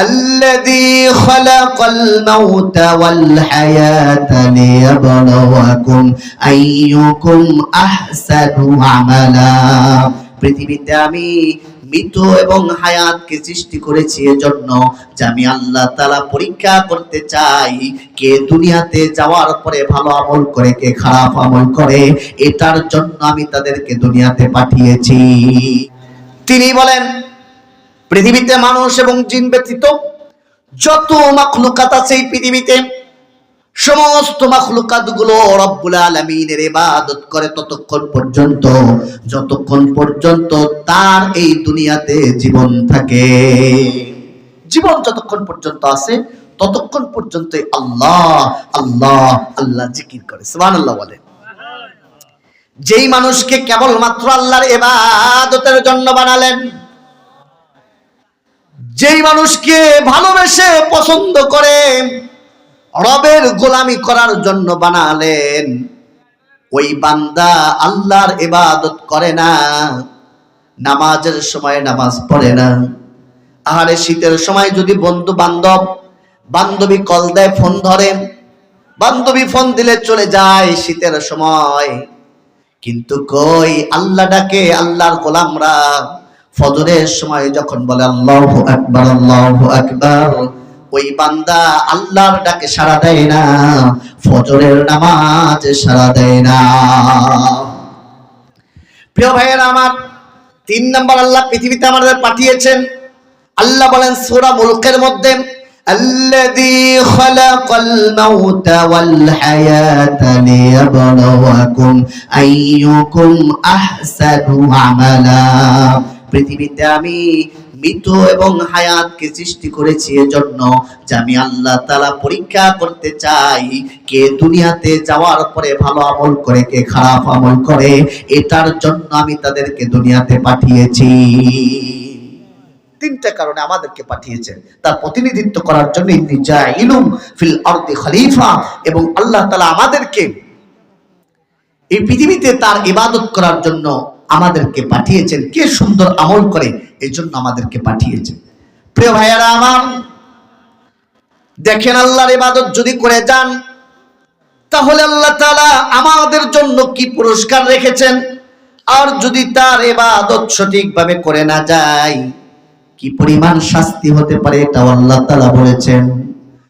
الذي خلق الموت والحياة ليبلوكم أيكم أحسن عملا পৃথিবীতে আমি মৃত এবং হায়াতকে সৃষ্টি করেছি এজন্য যে আমি আল্লাহ তালা পরীক্ষা করতে চাই কে দুনিয়াতে যাওয়ার পরে ভালো আমল করে কে খারাপ আমল করে এটার জন্য আমি তাদেরকে দুনিয়াতে পাঠিয়েছি তিনি বলেন পৃথিবীতে মানুষ এবং জিন ব্যতীত যত মাখলুকাত আছে এই পৃথিবীতে, সমস্ত মাখলুকাতগুলো রব্বুল আলমিনের ইবাদত করে ততক্ষণ পর্যন্ত, যতক্ষণ পর্যন্ত তার এই দুনিয়াতে জীবন থাকে। জীবন যতক্ষণ পর্যন্ত আছে, ততক্ষণ পর্যন্ত আল্লাহ আল্লাহ আল্লাহ জিকির করে। সুবহানাল্লাহ বলে যেই মানুষকে কেবলমাত্র আল্লাহর এবাদতের জন্য বানালেন যেই মানুষকে ভালোবেসে পছন্দ করে, রবের গোলামি করার জন্য বানালেন, ওই বান্দা আল্লাহর ইবাদত করে না, নামাজের সময় নামাজ পড়ে না। আহারে শীতের সময় যদি বন্ধু বান্ধব, বান্ধবী কল দেয়, ফোন ধরে, বান্ধবী ফোন দিলে চলে যায় শীতের সময়। কিন্তু কই আল্লাহ ডাকে, আল্লাহর গোলামরা? ফজরের সময় যখন বলে আল্লাহু আকবার আল্লাহু আকবার ওই বান্দা আল্লাহর ডাকে সাড়া দেয় না ফজরের নামাজ সাড়া দেয় না প্রিয় ভাইয়েরা আমার তিন নম্বর আল্লাহ পৃথিবীতে আমাদের পাঠিয়েছেন আল্লাহ বলেন সূরা মুলকের মধ্যে الذي خلق الموت والحياة ليبلوكم أيكم أحسن عملا পৃথিবীতে আমি মৃত এবং হায়াতকে সৃষ্টি করেছি এজন্য যে আমি আল্লাহ তালা পরীক্ষা করতে চাই কে দুনিয়াতে যাওয়ার পরে ভালো আমল করে, কে খারাপ আমল করে, এটার জন্য আমি তাদেরকে দুনিয়াতে পাঠিয়েছি। তিনটা কারণে আমাদেরকে পাঠিয়েছেন। তার প্রতিনিধিত্ব করার জন্য ইন্নি জাইলুম ফিল আরদি খলিফা এবং আল্লাহ তাআলা আমাদেরকে এই পৃথিবীতে তার ইবাদত করার জন্য আমাদেরকে পাঠিয়েছেন। কে সুন্দর আমল করে এই জন্য আমাদেরকে পাঠিয়েছেন। প্রিয় ভাইয়ারা আমার, দেখেন আল্লাহর ইবাদত যদি করে যান, তাহলে আল্লাহ তালা আমাদের জন্য কি পুরস্কার রেখেছেন? আর যদি তার ইবাদত সঠিকভাবে করে না যায়, কি পরিমাণ শাস্তি হতে পারে এটা আল্লাহ তালা বলেছেন।